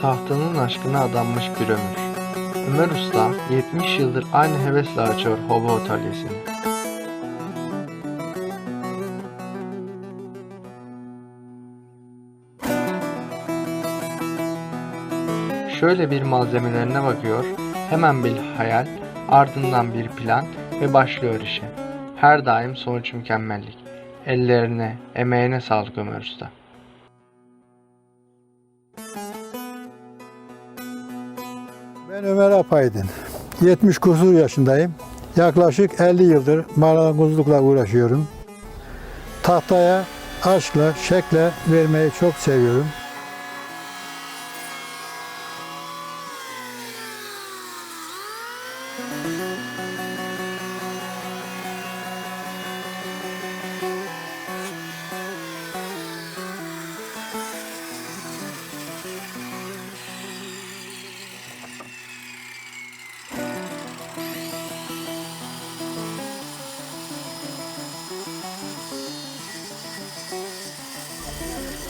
Tahtının aşkına adanmış bir ömür. Ömer Usta 70 yıldır aynı hevesle açıyor hobi atölyesini. Şöyle bir malzemelerine bakıyor, hemen bir hayal, ardından bir plan ve başlıyor işe. Her daim sonuç mükemmellik. Ellerine, emeğine sağlık Ömer Usta. Ben Ömer Apaydın. 70 kusur yaşındayım. Yaklaşık 50 yıldır marangozlukla uğraşıyorum. Tahtaya aşkla, şekle vermeyi çok seviyorum.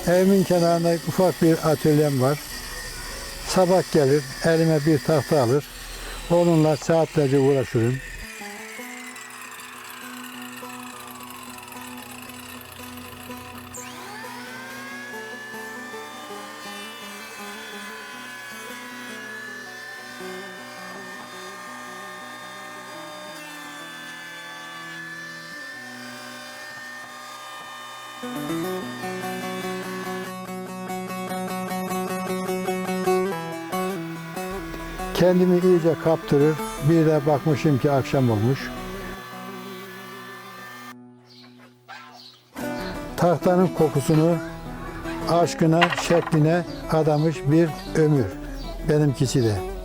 Evimin kenarında ufak bir atölyem var. Sabah gelir, elime bir tahta alır. Onunla saatlerce uğraşırım. Kendimi iyice kaptırır. Bir de bakmışım ki akşam olmuş. Tahtanın kokusunu aşkına, şekline adamış bir ömür. Benimkisi de.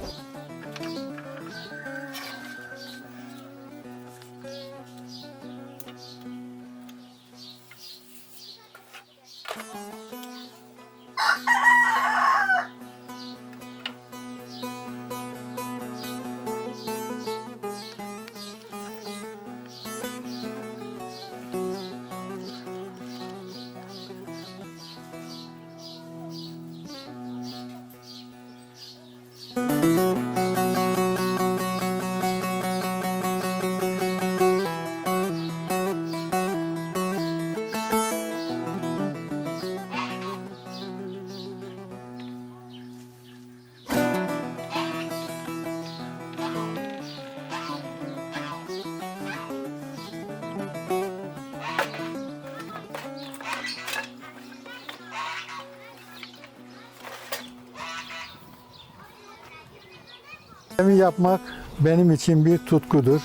Gemi yapmak benim için bir tutkudur.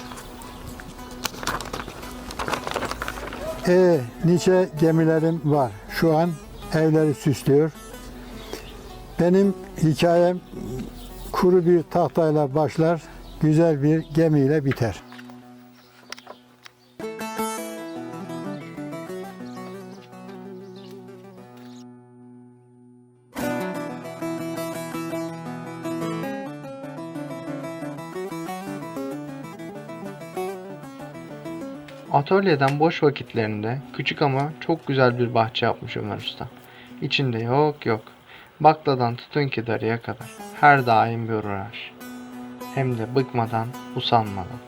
E, nice gemilerim var. Şu an evleri süslüyor. Benim hikayem kuru bir tahtayla başlar, güzel bir gemiyle biter. Atölyeden boş vakitlerinde küçük ama çok güzel bir bahçe yapmış Ömer Usta. İçinde yok yok. Bakladan tutun ki darıya kadar. Her daim bir uğraş. Hem de bıkmadan, usanmadan.